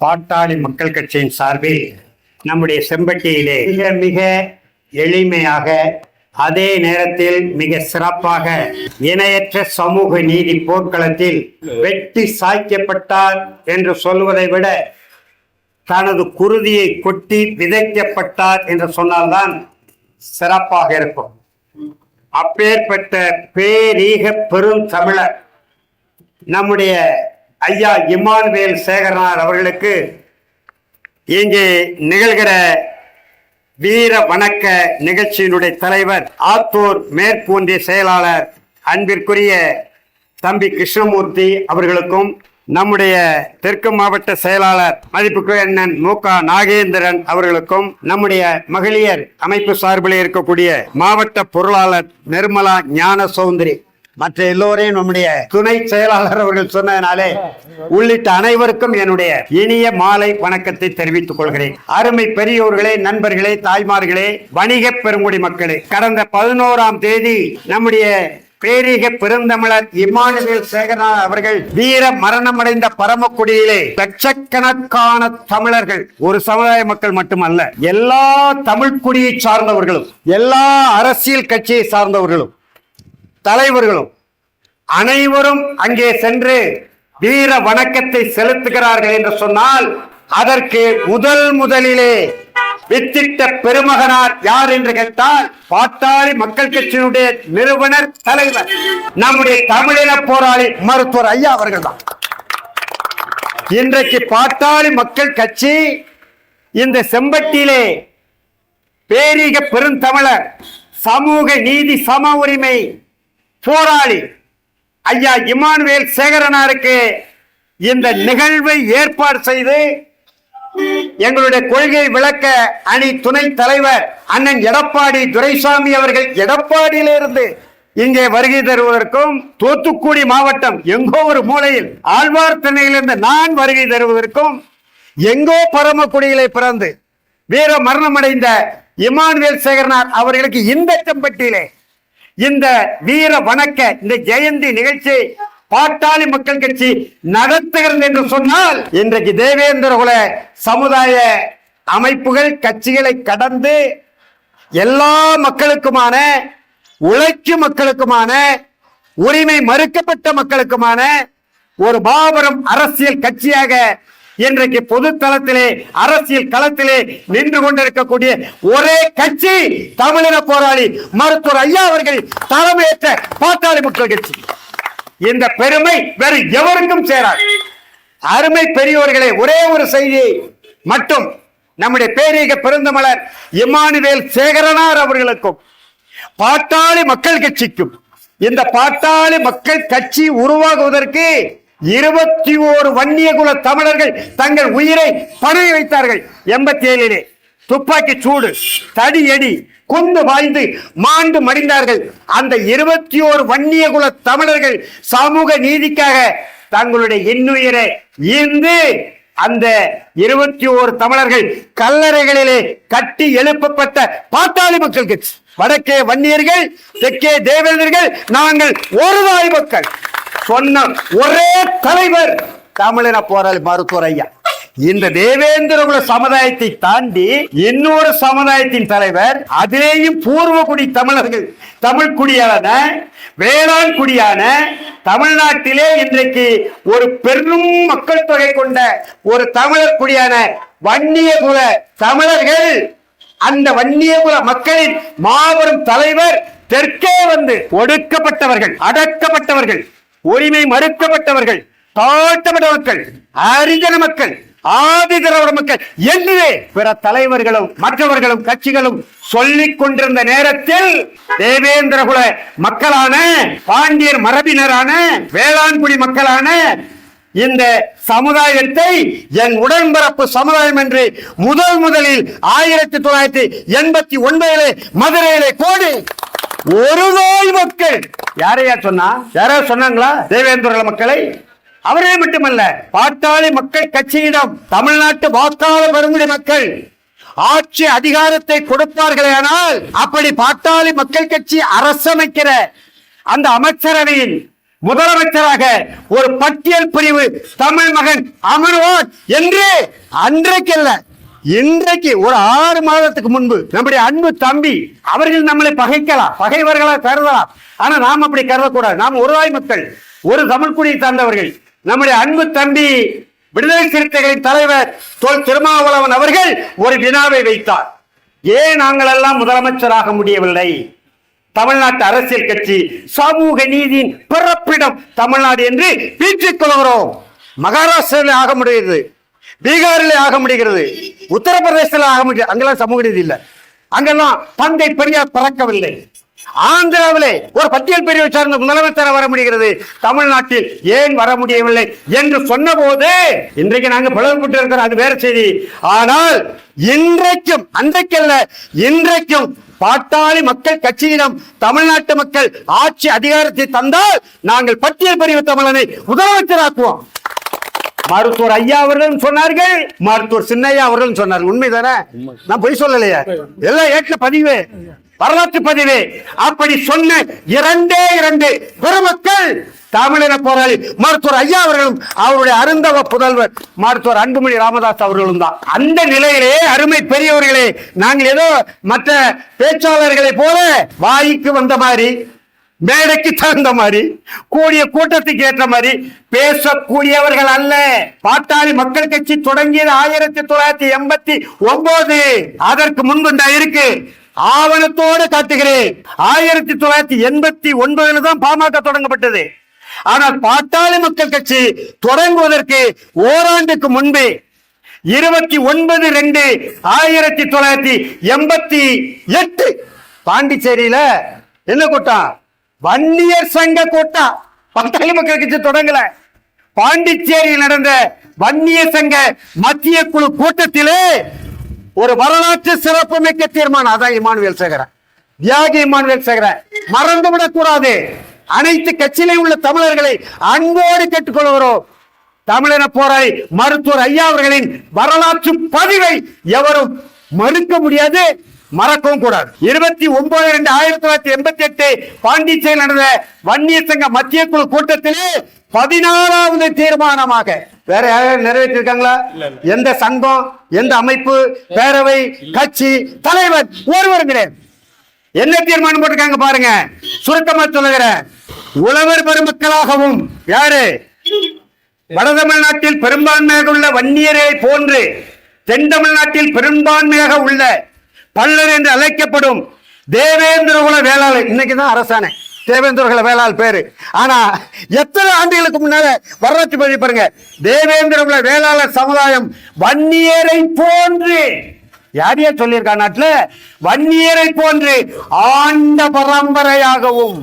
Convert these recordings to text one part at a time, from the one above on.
பாட்டாளி மக்கள் கட்சியின் சார்பில் நம்முடைய செம்பட்டியிலே மிக மிக எளிமையாக அதே நேரத்தில் மிக சிறப்பாக இணையற்ற சமூக நீதி போர்க்களத்தில் வெட்டி சாய்க்கப்பட்டார் என்று சொல்வதை விட தனது குருதியை கொட்டி விதைக்கப்பட்டார் என்று சொன்னால்தான் சிறப்பாக இருக்கும். அப்பேற்பட்ட பேரீக பெரும் தமிழர் நம்முடைய ஐயா இமானுவேல் சேகரனார் அவர்களுக்கு இங்கே நிகழ்கிற வீர வணக்க நிகழ்ச்சியினுடைய தலைவர் ஆத்தூர் மேற்கு ஒன்றிய செயலாளர் அன்பிற்குரிய தம்பி கிருஷ்ணமூர்த்தி அவர்களுக்கும் நம்முடைய தெற்கு மாவட்ட செயலாளர் மதிப்புக்குரிய அண்ணன் மு. க. நாகேந்திரன் அவர்களுக்கும் நம்முடைய மகளிர் அமைப்பு சார்பில் இருக்கக்கூடிய மாவட்ட பொருளாளர் நிர்மலா ஞான சௌந்தரி மற்ற எல்லோரையும் நம்முடைய துணை செயலாளர் அவர்கள் சொன்னதனாலே உள்ளிட்ட அனைவருக்கும் என்னுடைய இனிய மாலை வணக்கத்தை தெரிவித்துக் கொள்கிறேன். அருமை பெரியோர்களே நண்பர்களே தாய்மார்களே வணிக பெருங்குடி மக்களே கடந்த பதினோராம் தேதி நம்முடைய பேரிக பெருந்தமிழர் இமானுவேல் சேகரனார் அவர்கள் வீர மரணமடைந்த பரமக்குடியிலே லட்சக்கணக்கான தமிழர்கள் ஒரு சமுதாய மக்கள் மட்டுமல்ல எல்லா தமிழ் குடியை சார்ந்தவர்களும் எல்லா அரசியல் கட்சியை சார்ந்தவர்களும் தலைவர்களும் அனைவரும் அங்கே சென்று வீர வணக்கத்தை செலுத்துகிறார்கள் என்று சொன்னால் அதற்கு முதல் முதலிலே வித்திட்ட பெருமகனார் யார் என்று கேட்டால் பாட்டாளி மக்கள் கட்சியினுடைய நிறுவனர் தலைவர். நம்முடைய தமிழின போராளி மருத்துவர் ஐயா அவர்கள் தான். இன்றைக்கு பாட்டாளி மக்கள் கட்சி இந்த செம்பட்டியிலே பேரிக பெருந்தமிழர் சமூக நீதி சம உரிமை போராளி ஐயா இமானுவேல் சேகரனாருக்கு இந்த நிகழ்வை ஏற்பாடு செய்து எங்களுடைய கொள்கை விளக்க அணி துணை தலைவர் அண்ணன் எடப்பாடி துரைசாமி அவர்கள் எடப்பாடியிலிருந்து இங்கே வருகை தருவதற்கும் தூத்துக்குடி மாவட்டம் எங்கோ ஒரு மூலையில் ஆழ்வார்த்தனையிலிருந்து நான் வருகை தருவதற்கும் எங்கோ பரமக்குடியிலே பிறந்து வீர மரணமடைந்த இமானுவேல் சேகரனார் அவர்களுக்கு இந்த செம்பட்டியிலே இந்த வீர வணக்க இந்த ஜெயந்தி நிகழ்ச்சி பாட்டாளி மக்கள் கட்சி நடத்துகிறது என்று சொன்னால் இன்றைக்கு தேவேந்திர குல சமுதாய அமைப்புகள் கட்சிகளை கடந்து எல்லா மக்களுக்குமான உழைக்கும் மக்களுக்குமான உரிமை மறுக்கப்பட்ட மக்களுக்குமான ஒரு மாபெரும் அரசியல் கட்சியாக இன்றைக்கு பொது தளத்திலே அரசியல் களத்திலே நின்று கொண்டிருக்கக்கூடிய ஒரே கட்சி தமிழின போராளி மருத்துவர் ஐயா அவர்கள் தலைமையேற்ற பாட்டாளி மக்கள் கட்சி. இந்த பெருமை வேறு எவருக்கும் சேராது. அருமை பெரியவர்களே ஒரே ஒரு செய்தியை மட்டும். நம்முடைய பேரீக பெருந்தமலர் இமானுவேல் சேகரனார் அவர்களுக்கும் பாட்டாளி மக்கள் கட்சிக்கும். இந்த பாட்டாளி மக்கள் கட்சி உருவாகுவதற்கு இருபத்தி ஓரு வன்னியகுல தமிழர்கள் தங்கள் உயிரை பணி வைத்தார்கள். எண்பத்தி ஏழிலே துப்பாக்கி சூடு தடி அடி கொண்டு வாய்ந்து மாண்டு மடிந்தார்கள். அந்த இருபத்தி ஓரு வன்னியகுல தமிழர்கள் சமூக நீதிக்காக தங்களுடைய இன்னுயிரை ஈந்து அந்த இருபத்தி ஓரு தமிழர்கள் கல்லறைகளிலே கட்டி எழுப்பப்பட்ட பாத்தாளி மக்கள் வடக்கே வன்னியர்கள் தெற்கே தேவேந்தர்கள் நாங்கள் ஒரு தாய் மக்கள். சொன்ன ஒரே தலைவர் தமிழின போராளி மருத்துவர் ஐயா. இந்த தேவேந்திரகுல சமுதாயத்தை தாண்டி இன்னொரு சமுதாயத்தின் தலைவர் அதிலேயும் பூர்வகுடி தமிழர்கள். தமிழ் குடியான வேளாண் குடியான தமிழ்நாட்டிலே இன்றைக்கு ஒரு பெரும் மக்கள் தொகை கொண்ட ஒரு தமிழர் குடியான வன்னியகுல தமிழர்கள் அந்த வன்னியகுல மக்களின் மாபெரும் தலைவர் தெற்கே வந்து ஒடுக்கப்பட்டவர்கள் அடக்கப்பட்டவர்கள். உரிமை மறுக்கப்பட்டவர்கள் தாழ்த்தப்பட்ட மக்கள் ஹரிஜன மக்கள் ஆதி மக்கள் என்று பிற தலைவர்களும் மற்றவர்களும் கட்சிகளும் சொல்லிக் கொண்டிருந்த நேரத்தில் தேவேந்திரகுல மக்களான பாண்டியர் மரபினரான வேளாண்குடி மக்களான இந்த சமுதாயத்தை என் உடன்பிறப்பு சமுதாயம் என்று முதல் முதலில் ஆயிரத்தி தொள்ளாயிரத்தி எண்பத்தி ஒன்பதிலே மதுரையிலே கோடி ஒரு நோய் மக்கள். யாரையா சொன்னா? யாரா சொன்னாங்களா? தேவேந்திர மக்களை? அவரே மட்டுமல்ல பாட்டாளி மக்கள் கட்சியிடம் தமிழ்நாட்டு வாக்காளர் பெருங்குடி மக்கள் ஆட்சி அதிகாரத்தை கொடுப்பார்களே ஆனால் அப்படி பாட்டாளி மக்கள் கட்சி அரசமைக்கிற அந்த அமைச்சரவையின் முதலமைச்சராக ஒரு பட்டியல் பிரிவு தமிழ் மகன் அமர்வான் என்று அன்றைக்கு இல்லை இன்றைக்கு ஒரு ஆறு மாதத்துக்கு முன்பு நம்முடைய அன்பு தம்பி அவர்கள் நம்மளை பகைக்கலாம் பகைவர்களா கருதலாம். ஆனா நாம் அப்படி கருதக்கூடாது. நாம் ஒருவாய் மக்கள் ஒரு தமிழ்குடியை சார்ந்தவர்கள். நம்முடைய அன்பு தம்பி விடுதலை சிறுத்தைகளின் தலைவர் தொல் திருமாவளவன் அவர்கள் ஒரு வினாவை வைத்தார். ஏன் நாங்கள் எல்லாம் முதலமைச்சராக முடியவில்லை? தமிழ்நாட்டு அரசியல் கட்சி சமூக நீதியின் பிறப்பிடம் தமிழ்நாடு என்று பீற்றிக் கொள்கிறோம். மகாராஷ்டிராவில் ஆக முடியுது பீகாரில் ஆக முடிகிறது. உத்தரப்பிரதேசத்தில் ஆக முடியாது அங்கெல்லாம் சமூக நீதி இல்லை. அங்கெல்லாம் தந்தை பெரியார் பறக்கவில்லை. ஆந்திராவிலே ஒரு பட்டியல் பிரிவை சார்ந்த முதலமைச்சர் வர முடிகிறது. தமிழ்நாட்டில் ஏன் வர முடியவில்லை என்று சொன்னபோது இன்றைக்கு நாங்கள் பிளவுபட்டு இருக்கிறோம். அது வேற செய்தி. ஆனால் இன்றைக்கும் அன்றைக்கல்ல இன்றைக்கும் பாட்டாளி மக்கள் கட்சியிடம் தமிழ்நாட்டு மக்கள் ஆட்சி அதிகாரத்தை தந்தால் நாங்கள் பட்டியல் பிரிவு தமிழனை முதலமைச்சராக்குவோம். மருத்துவர் ஐயா அவர்கள் சொன்னார்கள் மருத்துவர் சின்னையா அவர்கள் சொன்னார்கள். உண்மைதானே? நான் பொய் சொல்லலையா. எல்லாம் ஏற்ற பதிவு வரலாற்று பதிவு. அப்படி சொன்ன இரண்டே இரண்டு பெருமக்கள் தமிழின போராளி மருத்துவர் ஐயா அவர்களும் அவருடைய அருந்தவ புதல்வர் மருத்துவர் அன்புமணி ராமதாஸ் அவர்களும் தான். அந்த நிலையிலே அருமை பெரியவர்களே நாங்கள் ஏதோ மற்ற பேச்சாளர்களை போல வாய்க்கு வந்த மாதிரி மேடைக்கு தகுந்த மாதிரி கூடிய கூட்டத்துக்கு ஏற்ற மாதிரி பேசக்கூடியவர்கள் அல்ல. பாட்டாளி மக்கள் கட்சி தொடங்கியது ஆயிரத்தி தொள்ளாயிரத்தி எண்பத்தி ஒன்பது அதற்கு முன்பு இந்த இருக்கு. ஆவணத்தோடு காட்டுகிறேன். ஆயிரத்தி தொள்ளாயிரத்தி எண்பத்தி ஒன்பதுல தான் பாமக தொடங்கப்பட்டது. ஆனால் பாட்டாளி மக்கள் கட்சி தொடங்குவதற்கு ஓராண்டுக்கு முன்பே இருபத்தி ஒன்பது ரெண்டு ஆயிரத்தி தொள்ளாயிரத்தி எண்பத்தி எட்டு. பாண்டிச்சேரியில என்ன கூட்டம்? வன்னியர் சங்க கூட்டம் பாட்டாளி மக்கள் கட்சி தொடங்கல. பாண்டிச்சேரியில் நடந்த வன்னியர் சங்க மத்திய குழு கூட்டத்திலே ஒரு வரலாற்று சிறப்புமிக்க தீர்மானம். அதான் இமானுவேல் சேகரன் தியாகி இமானுவேல் சேகரன் மறந்துவிடக் கூடாது. அனைத்து கட்சியிலையும் உள்ள தமிழர்களை அன்போடு கேட்டுக்கொள்கிறோம். தமிழின போராளி மருத்துவர் ஐயா அவர்களின் வரலாற்று பதிவை எவரும் மறுக்க முடியாது. மறக்கவும் கூடாது. இருபத்தி ஒன்பது ரெண்டு ஆயிரத்தி தொள்ளாயிரத்தி எண்பத்தி எட்டு பாண்டிச்சேரியில் நடந்த வன்னியர் சங்க மத்திய குழு கூட்டத்திலே பதினாறாவது தீர்மானமாக. வேற யாராவது நிறைவேற்றிருக்காங்களா? எந்த சங்கம் எந்த அமைப்பு பேரவை கட்சி தலைவர் ஒருவரும் கிடையாது. என்ன தீர்மானம் போட்டிருக்காங்க பாருங்க. சுருக்கமா சொல்லுகிறேன். உழவர் பெருமக்களாகவும் யாரு? வட தமிழ்நாட்டில் பெரும்பான்மையாக உள்ள வன்னியரை போன்று தென் தமிழ்நாட்டில் பெரும்பான்மையாக உள்ள பல்லர் என்று அழைக்கப்படும் தேவேந்திரகுல வேளாளர். இன்னைக்கு தான் அரசாணை. தேவேந்திரகுல வேளாள் பேரு. ஆனா எத்தனை ஆண்டுகளுக்கு முன்னால வரலாற்று பதிவு பாருங்க. தேவேந்திரகுல வேளாளர் சமுதாயம் வன்னியரை போன்று. யார் யார் சொல்லியிருக்கா நாட்டுல? வன்னியரை போன்று ஆண்ட பரம்பரையாகவும்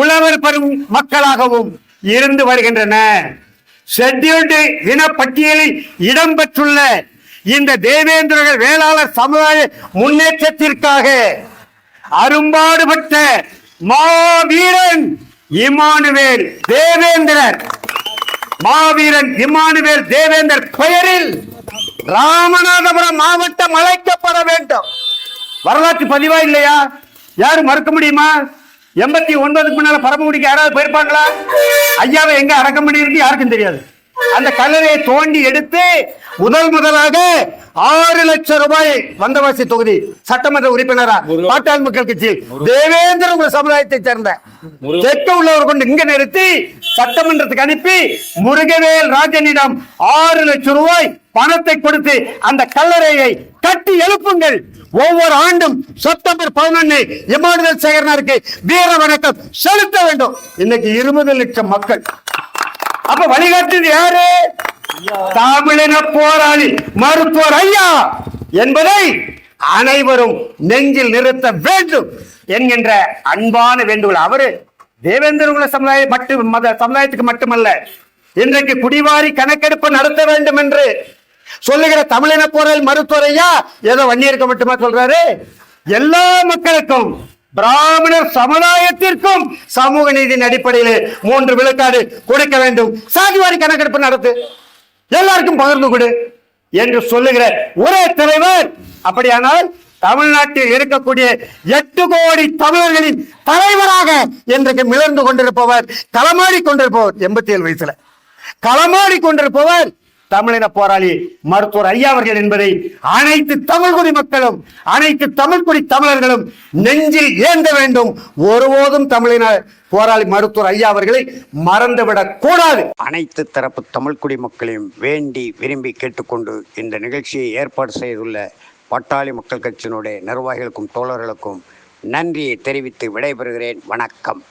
உழவர் பெரும் மக்களாகவும் இருந்து வருகின்றன. ஷெட்யூல்டு இனப்பட்டியலில் இடம்பெற்றுள்ள இந்த தேவேந்திரர்கள் வேளாளர் சமுதாய முன்னேற்றத்திற்காக அரும்பாடுபட்ட மாவீரன் இமானுவேல் தேவேந்திரர். மாவீரன் இமானுவேல் தேவேந்தர் பெயரில் ராமநாதபுரம் மாவட்டம் அழைக்கப்பட வேண்டும். வரலாற்று பதிவா இல்லையா? யாரும் மறுக்க முடியுமா? எண்பத்தி ஒன்பதுக்கு முன்னால பரமக்குடிக்கு யாராவது போயிருப்பாங்களா? ஐயாவை எங்க அடக்கம் பண்ணியிருக்கு யாருக்கும் தெரியாது. அந்த கல்லறையை தோண்டி எடுத்து முதல் முதலாக ஆறு லட்சம் ரூபாய் வந்தவாசி தொகுதி சட்டமன்ற உறுப்பினரா பாட்டாள் மக்கள் கட்சி. தேவேந்திர சமுதாயத்தை சேர்ந்த தெற்க உள்ளவர் கொண்டு இங்க நிறுத்தி சட்டமன்றத்துக்கு அனுப்பி முருகவேல் ராஜனிடம் ஆறு லட்சம் ரூபாய் பணத்தை கொடுத்து அந்த கல்லறையை கட்டி எழுப்புங்கள். ஒவ்வொரு ஆண்டும் செப்டம்பர் பதினொன்னு இமானுவேல் சேகரனாருக்கு வீர வணக்கம். செலுத்த வேண்டும். இன்னைக்கு இருபது லட்சம் மக்கள் அப்ப வழிகாட்டுது யாரு? தமிழின போராளி மருத்துவர் ஐயா என்பதை அனைவரும் நெஞ்சில் நிறுத்த வேண்டும் என்கின்ற அன்பான வேண்டுகோள். அவரு தேவேந்திர குல சமுதாய மட்டும் மத சமுதாயத்துக்கு மட்டுமல்ல இன்றைக்கு குடிவாரி கணக்கெடுப்பு நடத்த வேண்டும் என்று சொல்லுகிற தமிழின போராளி மருத்துவர் ஐயா ஏதோ வன்னியருக்கு மட்டுமா சொல்றாரு? எல்லா மக்களுக்கும் பிராமணர் சமுதாயத்திற்கும் சமூக நீதியின் அடிப்படையில் மூன்று விழுக்காடு கொடுக்க வேண்டும். சாதிவாரி கணக்கெடுப்பு நடத்து. எல்லாருக்கும் பகிர்ந்து கொடு என்று சொல்லுகிற ஒரே தலைவர். அப்படியானால் தமிழ்நாட்டில் இருக்கக்கூடிய எட்டு கோடி தமிழர்களின் தலைவராக இன்றைக்கு மிளர்ந்து கொண்டிருப்பவர் களமாடி கொண்டிருப்பவர் எண்பத்தி ஏழு வயசுல. களமாடி கொண்டிருப்பவர் தமிழின போராளி மருத்துவர் ஐயா அவர்கள் என்பதை அனைத்து தமிழ்குடி மக்களும் அனைத்து தமிழ்குடி தமிழர்களும் நெஞ்சில் ஏந்த வேண்டும். ஒருபோதும் தமிழின போராளி மருத்துவர் ஐயா அவர்களை மறந்துவிடக் கூடாது. அனைத்து தரப்பு தமிழ்குடி மக்களையும் வேண்டி விரும்பி கேட்டுக்கொண்டு இந்த நிகழ்ச்சியை ஏற்பாடு செய்துள்ள பட்டாளி மக்கள் கட்சியினுடைய நிர்வாகிகளுக்கும் தோழர்களுக்கும் நன்றியை தெரிவித்து விடைபெறுகிறேன். வணக்கம்.